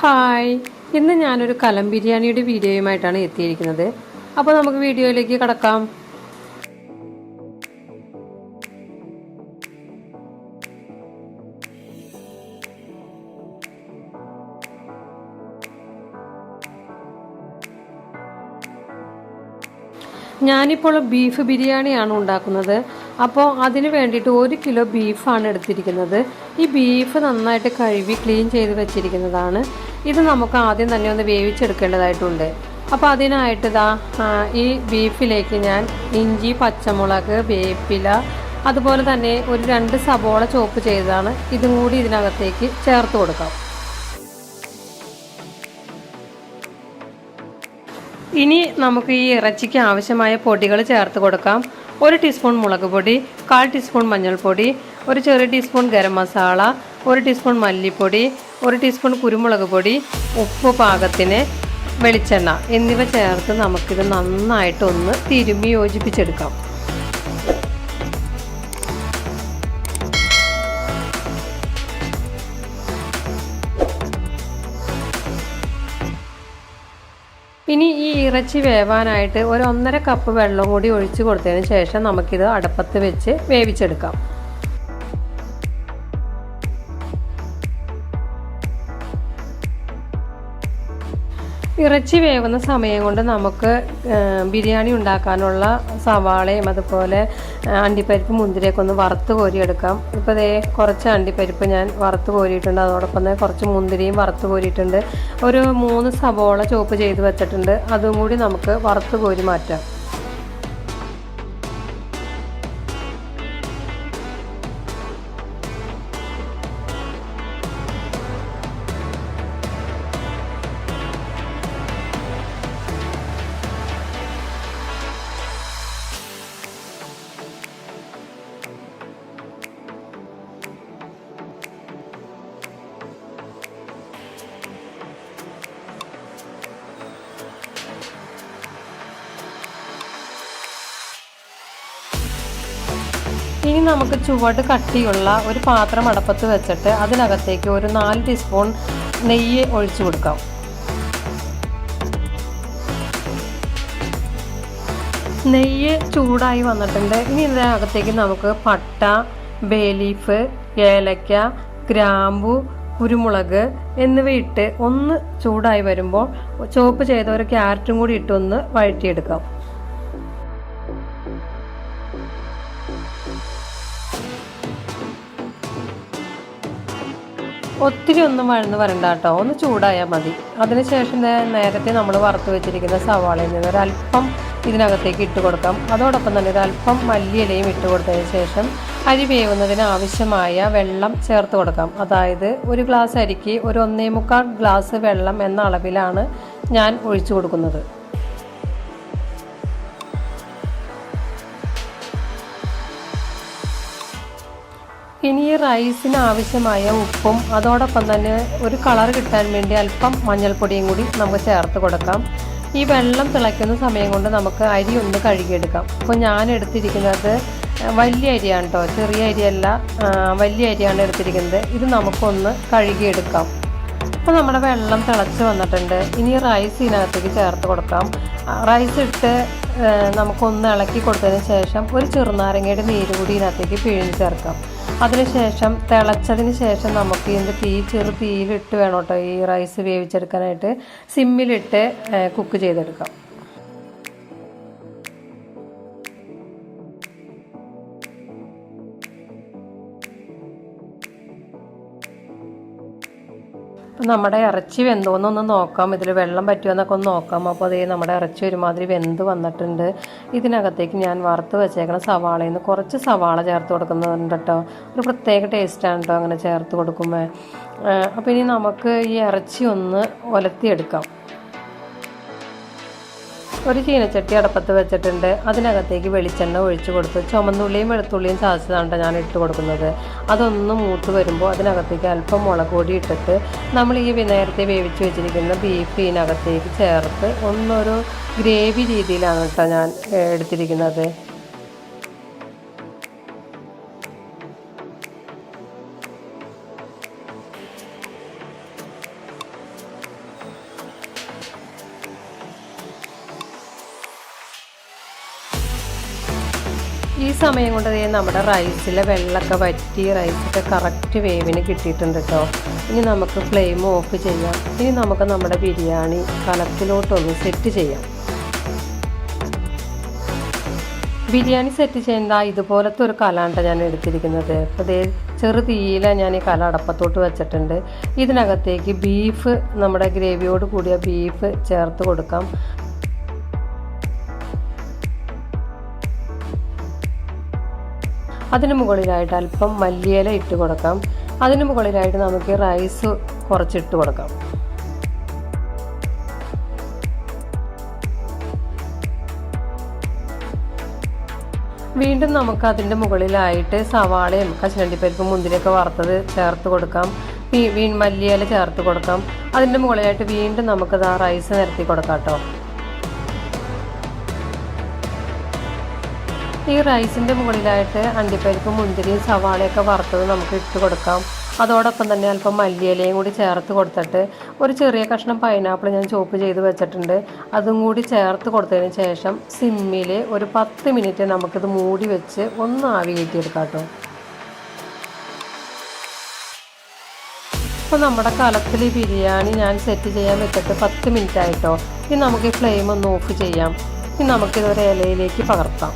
Hi. ഇന്ന് ഞാനൊരു കലം ബിരിയാണിയുടെ വീഡിയോയുമായിട്ടാണ് എത്തിയിരിക്കുന്നത്. അപ്പോൾ നമുക്ക് വീഡിയോയിലേക്ക് കടക്കാം. ഞാനിപ്പോൾ ബീഫ് ബിരിയാണിയാണ് ഉണ്ടാക്കുന്നത്. അപ്പോൾ അതിന് വേണ്ടിയിട്ട് ഒരു കിലോ ബീഫാണ് എടുത്തിരിക്കുന്നത്. ഈ ബീഫ് നന്നായിട്ട് കഴുകി ക്ലീൻ ചെയ്ത് വെച്ചിരിക്കുന്നതാണ്. ഇത് നമുക്ക് ആദ്യം തന്നെ ഒന്ന് വേവിച്ചെടുക്കേണ്ടതായിട്ടുണ്ട്. അപ്പോൾ അതിനായിട്ട് ഇതാ ഈ ബീഫിലേക്ക് ഞാൻ ഇഞ്ചി പച്ചമുളക് വേപ്പില അതുപോലെ തന്നെ ഒരു രണ്ട് സബോള ചോപ്പ് ചെയ്തതാണ്. ഇതും കൂടി ഇതിനകത്തേക്ക് ചേർത്ത് കൊടുക്കാം. ഇനി നമുക്ക് ഈ ഇറച്ചിക്ക് ആവശ്യമായ പൊടികൾ ചേർത്ത് കൊടുക്കാം. ഒരു ടീസ്പൂൺ മുളക് പൊടി കാൽ ടീസ്പൂൺ മഞ്ഞൾപ്പൊടി ഒരു ചെറിയ ടീസ്പൂൺ ഗരം മസാല ഒരു ടീസ്പൂൺ മല്ലിപ്പൊടി ഒരു ടീസ്പൂൺ കുരുമുളക് പൊടി ഉപ്പ് പാകത്തിന് വെളിച്ചെണ്ണ എന്നിവ ചേർത്ത് നമുക്കിത് നന്നായിട്ടൊന്ന് തിരുമ്മി യോജിപ്പിച്ചെടുക്കാം. ഇനി ഈ ഇറച്ചി വേവാനായിട്ട് ഒരു ഒന്നര കപ്പ് വെള്ളം കൂടി ഒഴിച്ചു കൊടുത്തതിന് ശേഷം നമുക്കിത് അടപ്പത്ത് വെച്ച് വേവിച്ചെടുക്കാം. ഇറച്ചി വേവുന്ന സമയം കൊണ്ട് നമുക്ക് ബിരിയാണി ഉണ്ടാക്കാനുള്ള സവാളയും അതുപോലെ അണ്ടിപ്പരിപ്പ് മുന്തിരിയൊക്കെ ഒന്ന് വറുത്ത് കോരിയെടുക്കാം. ഇപ്പോൾ ദേ കുറച്ച് അണ്ടിപ്പരിപ്പ് ഞാൻ വറുത്ത് കോരിയിട്ടുണ്ട്. അതോടൊപ്പം തന്നെ കുറച്ച് മുന്തിരിയും വറുത്ത് കോരിയിട്ടുണ്ട്. ഒരു മൂന്ന് സവോള ചോപ്പ് ചെയ്ത് വെച്ചിട്ടുണ്ട്. അതും കൂടി നമുക്ക് വറുത്ത് കോരി മാറ്റാം. ഇനി നമുക്ക് ചുവട് കട്ടിയുള്ള ഒരു പാത്രം അടപ്പത്ത് വെച്ചിട്ട് അതിനകത്തേക്ക് ഒരു നാല് ടീസ്പൂൺ നെയ്യ് ഒഴിച്ചു കൊടുക്കാം. നെയ്യ് ചൂടായി വന്നിട്ടുണ്ട്. ഇനി ഇതിനകത്തേക്ക് നമുക്ക് പട്ട ബേലീഫ് ഏലക്ക ഗ്രാമ്പു കുരുമുളക് എന്നിവ ഇട്ട് ഒന്ന് ചൂടായി വരുമ്പോൾ ചോപ്പ് ചെയ്ത ഒരു ക്യാരറ്റും കൂടി ഇട്ടൊന്ന് വഴറ്റിയെടുക്കാം. ഒത്തിരി ഒന്നും വഴന്ന് വരണ്ട കേട്ടോ. ഒന്ന് ചൂടായാൽ മതി. അതിനുശേഷം നേരത്തെ നമ്മൾ വറുത്ത് വെച്ചിരിക്കുന്ന സവാളയിൽ നിന്ന് ഒരല്പം ഇതിനകത്തേക്ക് ഇട്ട് കൊടുക്കാം. അതോടൊപ്പം തന്നെ ഒരല്പം മല്ലിയിലയും ഇട്ട് കൊടുത്തതിന് ശേഷം അരി വേവുന്നതിന് ആവശ്യമായ വെള്ളം ചേർത്ത് കൊടുക്കാം. അതായത് ഒരു ഗ്ലാസ് അരിക്ക് ഒരു ഒന്നേ മുക്കാൽ ഗ്ലാസ് വെള്ളം എന്ന അളവിലാണ് ഞാൻ ഒഴിച്ചു കൊടുക്കുന്നത്. ഇനി ഈ റൈസിന് ആവശ്യമായ ഉപ്പും അതോടൊപ്പം തന്നെ ഒരു കളർ കിട്ടാൻ വേണ്ടി അല്പം മഞ്ഞൾപ്പൊടിയും കൂടി നമുക്ക് ചേർത്ത് കൊടുക്കാം. ഈ വെള്ളം തിളയ്ക്കുന്ന സമയം കൊണ്ട് നമുക്ക് അരി ഒന്ന് കഴുകിയെടുക്കാം. അപ്പോൾ ഞാൻ എടുത്തിരിക്കുന്നത് വലിയ അരിയാണ് കേട്ടോ ചെറിയ അരിയല്ല വലിയ അരിയാണ് എടുത്തിരിക്കുന്നത്. ഇത് നമുക്കൊന്ന് കഴുകിയെടുക്കാം. അപ്പോൾ നമ്മുടെ വെള്ളം തിളച്ച് വന്നിട്ടുണ്ട്. ഇനി റൈസ് ഇതിനകത്തേക്ക് ചേർത്ത് കൊടുക്കാം. റൈസ് ഇട്ട് നമുക്കൊന്ന് ഇളക്കി കൊടുത്തതിന് ശേഷം ഒരു ചെറുനാരങ്ങയുടെ നീര് കൂടി ഇതിനകത്തേക്ക് പിഴിഞ്ഞ് ചേർക്കാം. അതിനുശേഷം തിളച്ചതിന് ശേഷം നമുക്ക് ഇതിന്റെ തീ ചെറു തീയിലിട്ട് വേണം കേട്ടോ ഈ റൈസ് വേവിച്ചെടുക്കാനായിട്ട്. സിമ്മിലിട്ട് കുക്ക് ചെയ്തെടുക്കാം. അപ്പം നമ്മുടെ ഇറച്ചി വെന്തോന്നൊന്ന് നോക്കാം. ഇതിൽ വെള്ളം പറ്റുമെന്നൊക്കെ ഒന്ന് നോക്കാം. അപ്പോൾ അതേ നമ്മുടെ ഇറച്ചി ഒരുമാതിരി വെന്ത് വന്നിട്ടുണ്ട്. ഇതിനകത്തേക്ക് ഞാൻ വറുത്ത് വെച്ചേക്കണ സവാളയിൽ നിന്ന് കുറച്ച് സവാള ചേർത്ത് കൊടുക്കുന്നുണ്ട് കേട്ടോ ഒരു പ്രത്യേക ടേസ്റ്റാണ് കേട്ടോ അങ്ങനെ ചേർത്ത് കൊടുക്കുമ്പോൾ അപ്പോൾ ഇനി നമുക്ക് ഈ ഇറച്ചി ഒന്ന് ഒലത്തിയെടുക്കാം. ഒരു ചീനച്ചട്ടി അടപ്പത്ത് വെച്ചിട്ടുണ്ട്. അതിനകത്തേക്ക് വെളിച്ചെണ്ണ ഒഴിച്ചു കൊടുത്ത് ചുമന്നുള്ളിയും വെളുത്തുള്ളിയും ചതച്ചതാണ് ഞാൻ ഇട്ട് കൊടുക്കുന്നത്. അതൊന്ന് മൂത്ത് വരുമ്പോൾ അതിനകത്തേക്ക് അല്പം മുളക് ഇട്ടിട്ട് നമ്മൾ ഈ വിനേരത്തെ വേവിച്ച് വെച്ചിരിക്കുന്ന ബീഫ് ഇതിനകത്തേക്ക് ചേർത്ത് ഒന്നൊരു ഗ്രേവി രീതിയിലാണ് കേട്ടോ ഞാൻ എടുത്തിരിക്കുന്നത്. ഈ സമയം കൊണ്ട് നമ്മുടെ റൈസിലെ വെള്ളമൊക്കെ വറ്റി റൈസൊക്കെ കറക്റ്റ് വേവിന് കിട്ടിയിട്ടുണ്ട് കേട്ടോ ഇനി നമുക്ക് ഫ്ലെയിം ഓഫ് ചെയ്യാം. ഇനി നമുക്ക് നമ്മുടെ ബിരിയാണി കലത്തിലോട്ടൊന്ന് സെറ്റ് ചെയ്യാം. ബിരിയാണി സെറ്റ് ചെയ്യുന്ന ഇതുപോലത്തെ ഒരു കലാണ്ട ഞാൻ എടുത്തിരിക്കുന്നത്. അപ്പോൾ ദേ ചെറു തീയില ഞാൻ ഈ കല അടപ്പത്തോട്ട് വെച്ചിട്ടുണ്ട്. ഇതിനകത്തേക്ക് ബീഫ് നമ്മുടെ ഗ്രേവിയോട് കൂടിയ ബീഫ് ചേർത്ത് കൊടുക്കാം. അതിന് മുകളിലായിട്ട് അല്പം മല്ലിയില ഇട്ട് കൊടുക്കാം. അതിന് മുകളിലായിട്ട് നമുക്ക് റൈസ് കുറച്ചിട്ട് കൊടുക്കാം. വീണ്ടും നമുക്ക് അതിന്റെ മുകളിലായിട്ട് സവാളയും കശുവണ്ടിപ്പരിപ്പും മുന്തിരിയൊക്കെ വറുത്തത് ചേർത്ത് കൊടുക്കാം. വീ- വീ മല്ലിയില ചേർത്ത് കൊടുക്കാം. അതിന്റെ മുകളിലായിട്ട് വീണ്ടും നമുക്കത് ആ റൈസ് നിരത്തി കൊടുക്കാം കേട്ടോ. ഈ റൈസിന്റെ മുകളിലായിട്ട് അണ്ടിപ്പരിപ്പ് മുന്തിരിയും സവാളയൊക്കെ വറുത്തത് നമുക്ക് ഇട്ട് കൊടുക്കാം. അതോടൊപ്പം തന്നെ അല്പം മല്ലിയിലയും കൂടി ചേർത്ത് കൊടുത്തിട്ട് ഒരു ചെറിയ കഷ്ണം പൈനാപ്പിൾ ഞാൻ ചോപ്പ് ചെയ്ത് വെച്ചിട്ടുണ്ട്. അതും കൂടി ചേർത്ത് കൊടുത്തതിന് ശേഷം സിമ്മിൽ ഒരു പത്ത് മിനിറ്റ് നമുക്കിത് മൂടി വെച്ച് ഒന്ന് ആവി കയറ്റിയെടുക്കാം കേട്ടോ. ഇപ്പോൾ നമ്മുടെ കലത്തിൽ ബിരിയാണി ഞാൻ സെറ്റ് ചെയ്യാൻ വെച്ചിട്ട് പത്ത് മിനിറ്റ് ആയിട്ടോ ഇനി നമുക്ക് ഈ ഫ്ലെയിം ഒന്ന് ഓഫ് ചെയ്യാം. ഇനി നമുക്കിതൊരു ഇലയിലേക്ക് പകർത്താം.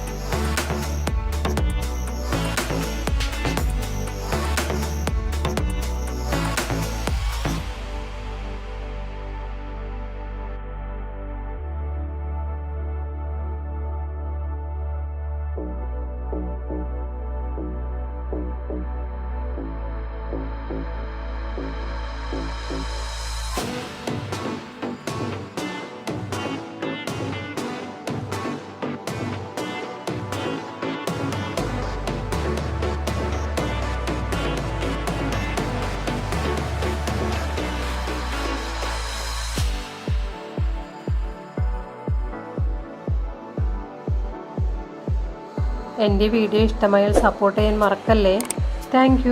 എന്റെ വീഡിയോ ഇഷ്ടമായാൽ സപ്പോർട്ട് ചെയ്യാൻ മറക്കല്ലേ. താങ്ക്